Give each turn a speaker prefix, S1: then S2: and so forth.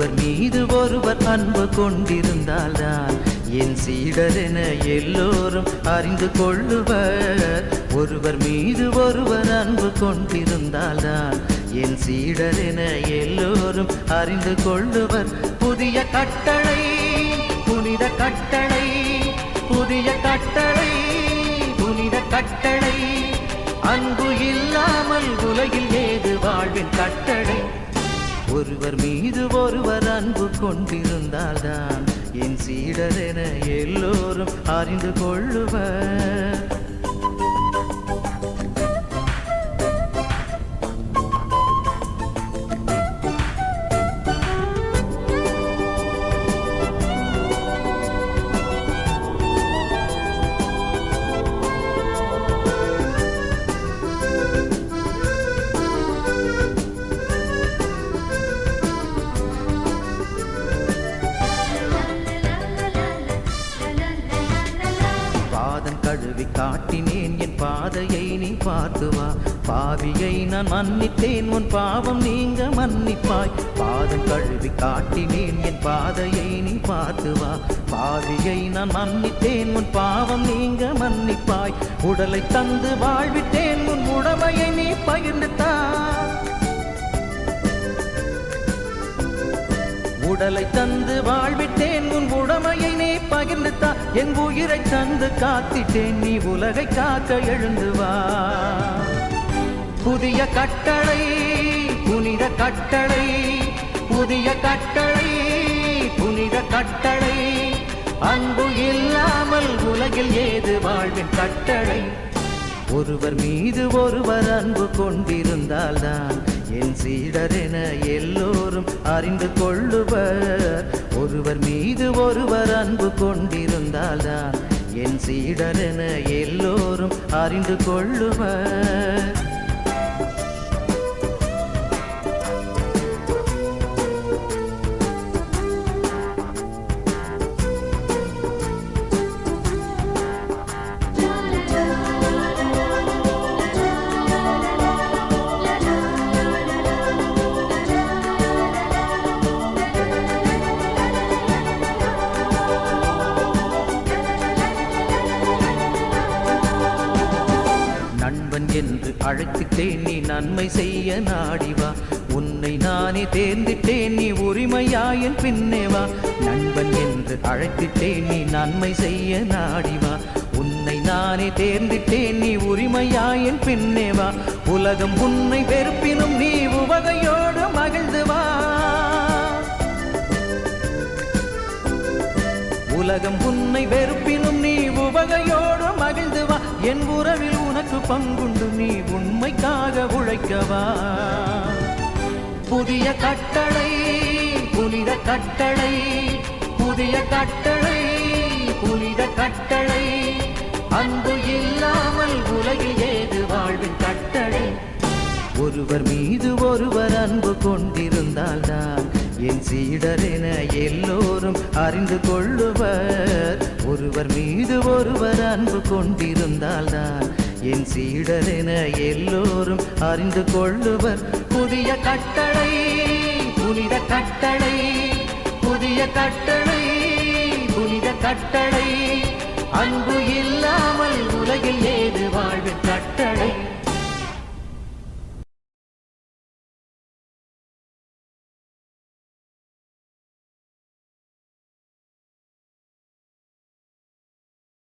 S1: ஒருவர் மீது ஒருவர் அன்பு கொண்டிருந்தால்தான் என் சீடர் என எல்லோரும் அறிந்து கொள்ளுவர். ஒருவர் மீது ஒருவர் அன்பு கொண்டிருந்தால்தான் என் சீடர் என எல்லோரும் அறிந்து கொள்ளுவர். புதிய கட்டளை புனித கட்டளை புதிய கட்டளை புனித கட்டளை. அன்பு இல்லாமல் உலகில் ஏது வாழ்வின் கட்டளை? ஒருவர் மீது ஒருவர் அன்பு கொண்டிருந்தால்தான் என் சீடரென எல்லோரும் அறிந்து கொள்ளுவர். காட்டினேன் என் பாதையை நீ பார்த்து வா. பாவியை நான் மன்னித்தேன் உன் பாவம் நீங்க மன்னிப்பாய். பாதம் கழுவி காட்டினேன் என் பாதையை நீ பார்த்து வா. பாவியை நான் மன்னித்தேன் உன் பாவம் நீங்க மன்னிப்பாய். உடலை தந்து வாழ்வித்தேன் உன் உடமையை நீ பகிர்ந்து உடலை தந்து வாழ்விட்டேன். உன் உடமையை நீ பகிர்ந்து தா என் உயிரை தந்து காத்திட்டேன். நீ உலகை காக்க எழுந்து வா. புதிய கட்டளை புனித கட்டளை புதிய கட்டளை புனித கட்டளை. அன்பு இல்லாமல் உலகில் ஏது வாழ்வின் கட்டளை? ஒருவர் மீது ஒருவர் அன்பு கொண்டிருந்தால்தான் என் சீடர் என எல்லோரும் அறிந்து கொள்ளுவர். ஒருவர் மீது ஒருவர் அன்பு கொண்டிருந்தால்தான் என் சீடர் என எல்லோரும் அறிந்து கொள்ளுவர். என்று அழைத்துட்டேன் நீ நன்மை செய்ய நாடிவா உன்னை நானே தேர்ந்திட்டேன் நீ உரிமையாயின் பின்னே வா. நண்பன் என்று அழைத்திட்டேன் நீ நன்மை செய்ய நாடிவா உன்னை நானே தேர்ந்திட்டேன் நீ உரிமையாயின் பின்னே வா. உலகம் உன்னை வெறுப்பினும் நீ உவகையோடு மகிழ்ந்துவா உலகம் உன்னை வெறுப்பினும் நீ உவகையோடு மகிழ்ந்துவா என் உறவில் உனக்கு பங்குண்டு நீ உண்மைக்காக உழைக்கவா? புதிய கட்டளை புனித கட்டளை புதிய கட்டளை புனித கட்டளை. அன்பு இல்லாமல் உலகில் ஏது வாழ்வின் கட்டளை? ஒருவர் மீது ஒருவர் அன்பு கொண்டிருந்தால்தான் என் சீடர் என எல்லோரும் அறிந்து கொள்ளுவர். ஒருவர் மீது ஒருவர் அன்பு கொண்டிருந்தால்தான் என் சீடரென எல்லோரும் அறிந்து கொள்ளுவர். புதிய கட்டளை புனித கட்டளை புதிய கட்டளை புனித கட்டளை. அன்பு இல்லாமல் உலகில் ஏது வாழ்வு கட்டளை?